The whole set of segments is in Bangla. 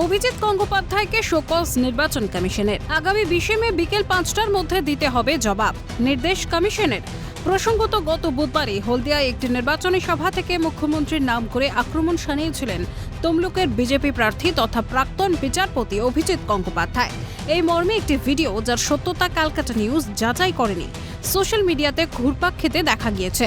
অভিজিৎ গঙ্গোপাধ্যায়কে শোকজ নির্বাচন কমিশনের। আগামী বিশে মে বিকেল পাঁচটার মধ্যে দিতে হবে জবাব। নির্দেশ কমিশনের। প্রসঙ্গত, গত বুধবারই হলদিয়ায় একটি নির্বাচনী সভা থেকে মুখ্যমন্ত্রীর নাম করে আক্রমণ শানিয়েছিলেন তমলুকের বিজেপি প্রার্থী তথা প্রাক্তন বিচারপতি অভিজিৎ গঙ্গোপাধ্যায়। এই মর্মে একটি ভিডিও যার সত্যতা ক্যালকাটা নিউজ যাচাই করেনি। সোশ্যাল মিডিয়াতে ঘুরপাক খেতে দেখা গিয়েছে।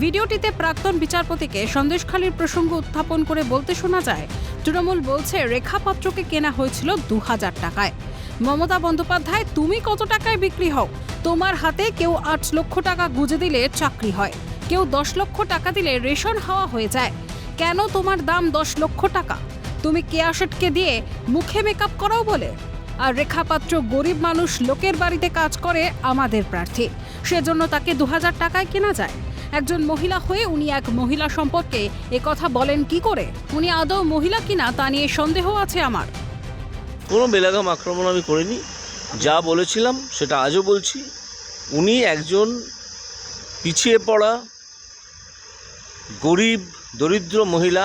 ভিডিওটিতে প্রাক্তন বিচারপতিকে সন্দেশখালীর প্রসঙ্গ উত্থাপন করে বলতে শোনা যায়, তৃণমূল বলছে রেখা পাত্রকে কেনা হয়েছিল দু হাজার টাকায়। মমতা বন্দ্যোপাধ্যায়, তুমি কত টাকায় বিক্রি হও? তোমার হাতে কেউ আট লক্ষ টাকা গুজে দিলে চাকরি হয়। কেউ দশ লক্ষ টাকা দিলে রেশন হাওয়া হয়ে যায়। কেন তোমার দাম দশ লক্ষ টাকা? তুমি কেয়াশেটকে দিয়ে মুখে মেকআপ করাও বলে। আর রেখা পাত্র গরিব মানুষ, লোকের বাড়িতে কাজ করে আমাদের প্রার্থী। সেজন্য তাকে দু হাজার টাকায় কেনা যায়। একজন মহিলা হয়ে উনি এক মহিলা সম্পর্কে কথা বলেন কি করে? উনি আদৌ মহিলা কিনা তা নিয়ে সন্দেহ আছে আমার। কোনো বেলাগাম আক্রমণ আমি করিনি। যা বলেছিলাম সেটা আজও বলছি। উনি একজন পিছিয়ে পড়া, গরিব, দরিদ্র মহিলা।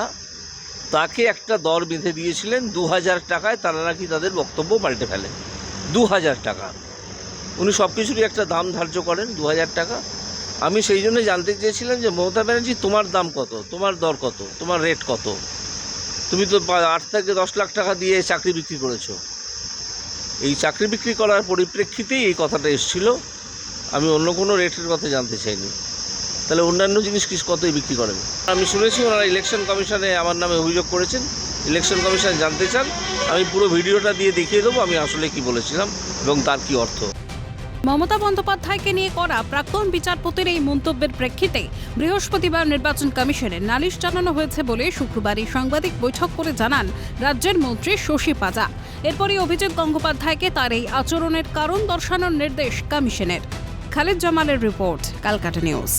তাকে একটা দর বেঁধে দিয়েছিলেন দু হাজার টাকায়। তারা নাকি তাদের বক্তব্য পাল্টে ফেলে। দু হাজার টাকা। উনি সব কিছুরই একটা দাম ধার্য করেন দু হাজার টাকা। আমি সেই জন্য জানতে চেয়েছিলাম যে মমতা ব্যানার্জি, তোমার দাম কত? তোমার দর কত? তোমার রেট কত? তুমি তো আট থেকে দশ লাখ টাকা দিয়ে চাকরি বিক্রি করেছ। এই চাকরি বিক্রি করার পরিপ্রেক্ষিতেই এই কথাটা এসেছিল। আমি অন্য কোনো রেটের কথা জানতে চাইনি। তাহলে অন্যান্য জিনিস কি কতই বিক্রি করেন? আমি শুনেছি ওনারা ইলেকশন কমিশনে আমার নামে অভিযোগ করেছেন। ইলেকশন কমিশন জানতে চান। আমি পুরো ভিডিওটা দিয়ে দেখিয়ে দেবো, আমি আসলে কি বলেছিলাম এবং তার কি অর্থ। মমতা বন্দ্যোপাধ্যায়কে নিয়ে করা প্রাক্তন বিচারপতির এই মন্তব্যের প্রেক্ষিতে বৃহস্পতিবার নির্বাচন কমিশনের নালিশ জানানো হয়েছে বলে শুক্রবারই সাংবাদিক বৈঠক করে জানান রাজ্যের মন্ত্রী শশী পাজা। এরপরই অভিজিৎ গঙ্গোপাধ্যায়কে তার এই আচরণের কারণ দর্শানোর নির্দেশ কমিশনের। খালিদ জামালের রিপোর্ট, কালকাটা নিউজ।